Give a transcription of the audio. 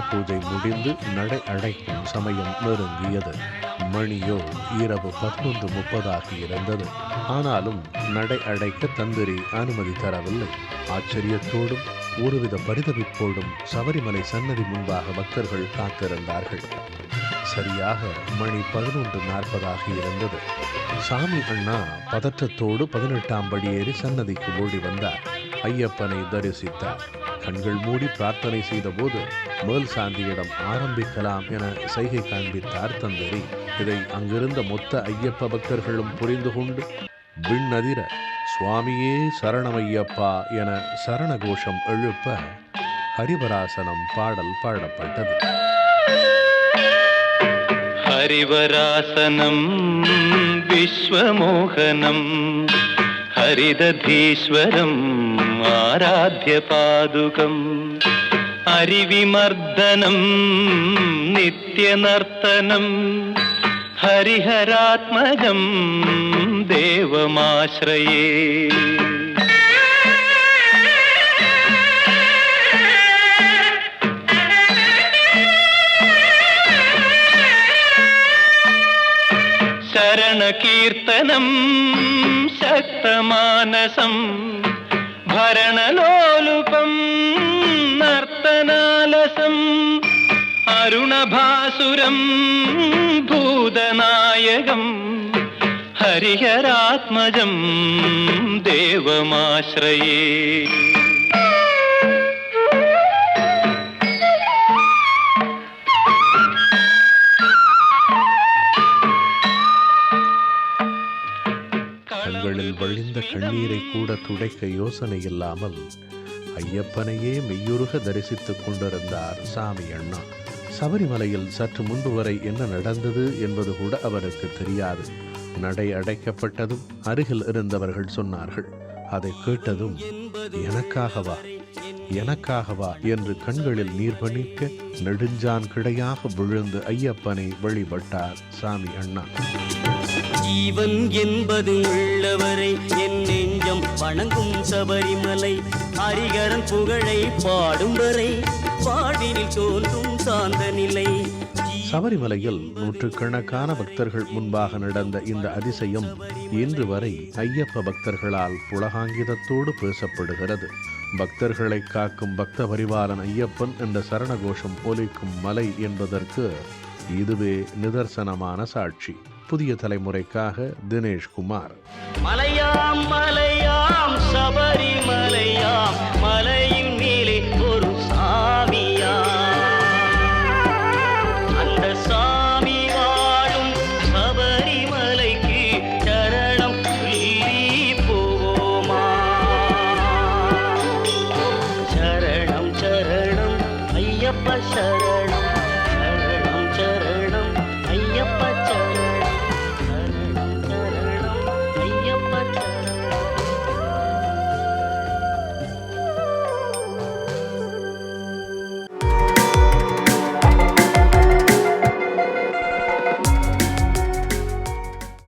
பூஜை முடிந்து நடை அடைக்கும் சமயம் நெருங்கியது. மணியோ இரவு பதினொன்று முப்பதாகி இருந்தது. ஆனாலும் நடை அடைக்க தந்திரி அனுமதி தரவில்லை. ஆச்சரியத்தோடும் ஒருவித பரிதவிப்போடும் சபரிமலை சன்னதி முன்பாக பக்தர்கள் காத்திருந்தார்கள். சரியாக மணி பதினொன்று நாற்பதாக இருந்தது. சாமி அண்ணா பதற்றத்தோடு பதினெட்டாம் படியேறி சன்னதிக்கு ஓடி வந்தார். ஐயப்பனை தரிசித்தார். கண்கள் மூடி பிரார்த்தனை செய்தபோது மேல் சாந்தியிடம் ஆரம்பிக்கலாம் என சைகை காண்பித்தார் தந்தரி. இதை அங்கிருந்த மொத்த ஐயப்ப பக்தர்களும் புரிந்து கொண்டு விண்ணதிர சுவாமியே சரணமையப்பா என சரணகோஷம் எழுப்ப ஹரிவராசனம் பாடல் பாடப்பட்டது. ஹரிவராசனம் விஸ்வமோகனம் ஹரிதீஸ்வரம் ഹരിദധീശ്വരം ആരാധ്യപാദുകം. അരിവിമർദ്ദനം നിത്യനർത്തനം ഹരിഹരാത്മജം ദേവമാശ്രയേ. ശരണകീർത്തനം ശക്തമാനസം அருணபாசுரம் பூதநாயகம் ஹரிஹராத்மஜம் தேவமாஸ்ரயே தங்களில் வழிந்த கண்ணீரை கூட துடைக்க யோசனை இல்லாமல் ஐயப்பனையே மெய்யுருக தரிசித்துக் கொண்டிருந்தார் சாமி அண்ணா. சபரிமலையில் சற்று முன்பு வரை என்ன நடந்தது என்பது கூட அவருக்கு தெரியாது. நடை அடைக்கப்பட்டதும் அருகில் இருந்தவர்கள் சொன்னார்கள். அதை கேட்டதும் எனக்காகவா எனக்காகவா என்று கண்களில் நீர் பணிக்க நெடுஞ்சான் கிடையாக விழுந்து ஐயப்பனை வழிபட்டார் சாமி அண்ணா. ஜீவன் என்பது உள்ளவரை என் நெஞ்சம் வணங்கும் சபரிமலை ஹரிகரன் புகழை பாடும் வரை நிலை. சபரிமலையில் நூற்றுக்கணக்கான பக்தர்கள் முன்பாக நடந்த இந்த அதிசயம் இன்று வரை ஐயப்ப பக்தர்களால் புலகாங்கிதத்தோடு பேசப்படுகிறது. பக்தர்களை காக்கும் பக்த பரிவாரன் ஐயப்பன் என்ற சரணகோஷம் ஒலிக்கும் மலை என்பதற்கு இதுவே நிதர்சனமான சாட்சி. புதிய தலைமுறைக்காக தினேஷ் குமார். மலையாம் மலையாம் சபரிமலையாம் மேலே ஐயப்ப சரணம்